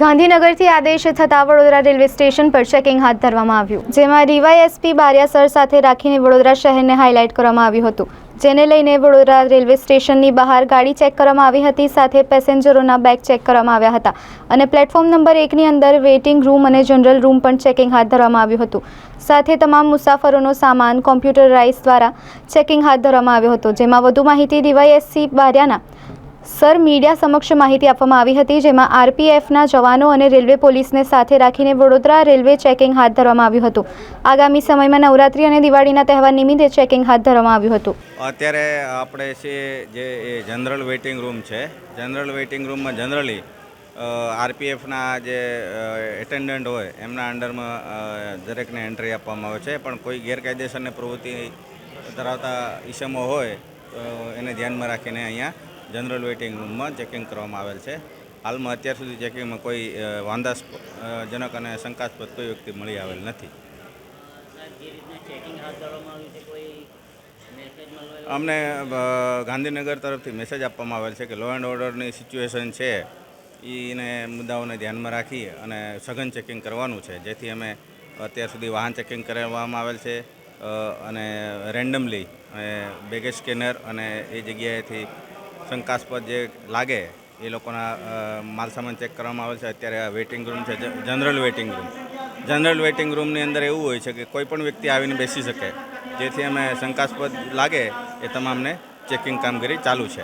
ગાંધીનગરથી આદેશ થતા વડોદરા રેલવે સ્ટેશન પર ચેકિંગ હાથ ધરવામાં આવ્યું, જેમાં ડીવાયએસપી બારિયા સર સાથે રાખીને વડોદરા શહેરને હાઇલાઇટ કરવામાં આવ્યું હતું. જેને લઈને વડોદરા રેલવે સ્ટેશનની બહાર ગાડી ચેક કરવામાં આવી હતી, સાથે પેસેન્જરોના બેગ ચેક કરવામાં આવ્યા હતા અને પ્લેટફોર્મ નંબર એકની અંદર વેઇટિંગ રૂમ અને જનરલ રૂમ પણ ચેકિંગ હાથ ધરવામાં આવ્યું હતું. સાથે તમામ મુસાફરોનો સામાન કોમ્પ્યુટરાઇઝ દ્વારા ચેકિંગ હાથ ધરવામાં આવ્યો હતો, જેમાં વધુ માહિતી ડીવાયએસસી બારિયાના સર, મીડિયા સમક્ષ માહિતી આપવામાં આવી હતી, જેમાં આરપીએફના જવાનો અને રેલવે પોલીસને સાથે રાખીને વડોદરા રેલવે ચેકિંગ હાથ ધરવામાં આવ્યું હતું. આગામી સમયમાં નવરાત્રી અને દિવાળીના તહેવાર નિમિત્તે ચેકિંગ હાથ ધરવામાં આવ્યું હતું. અત્યારે આપણે છે જે જનરલ વેઇટિંગ રૂમ છે, જનરલ વેઇટિંગ રૂમમાં જનરલી આરપીએફના જે એટેન્ડન્ટ હોય, એમના અંડરમાં દરેકને એન્ટ્રી આપવામાં આવે છે. પણ કોઈ ગેરકાયદેસરની પ્રવૃત્તિ ધરાવતા ઈસમો હોય એને ધ્યાનમાં રાખીને અહીંયા જનરલ વેઇટિંગ રૂમમાં ચેકિંગ કરવામાં આવેલ છે. હાલમાં અત્યાર સુધી ચેકિંગમાં કોઈ અ, વાંધાસ્પદ અ, જનક અને શંકાસ્પદ કોઈ વ્યક્તિ મળી આવેલ નથી. અમને ગાંધીનગર તરફથી મેસેજ આપવામાં આવેલ છે કે લો એન્ડ ઓર્ડરની સિચ્યુએશન છે. એને મુદ્દાઓને ધ્યાનમાં રાખી અને સઘન ચેકિંગ કરવાનું છે. જેથી અમે અત્યાર સુધી વાહન ચેકિંગ કરવામાં આવેલ છે અને રેન્ડમલી બેગેજ સ્કેનર અને એ જગ્યાએથી શંકાસ્પદ જે લાગે, એ લોકોના માલસામાન ચેક કરવામાં આવે છે. અત્યારે આ વેઇટિંગ રૂમ છે general waiting room general waiting રૂમની અંદર એવું હોય છે કે કોઈ પણ વ્યક્તિ આવીને બેસી શકે. જેથી અમે શંકાસ્પદ લાગે એ તમામને ચેકિંગ કામગીરી ચાલુ છે.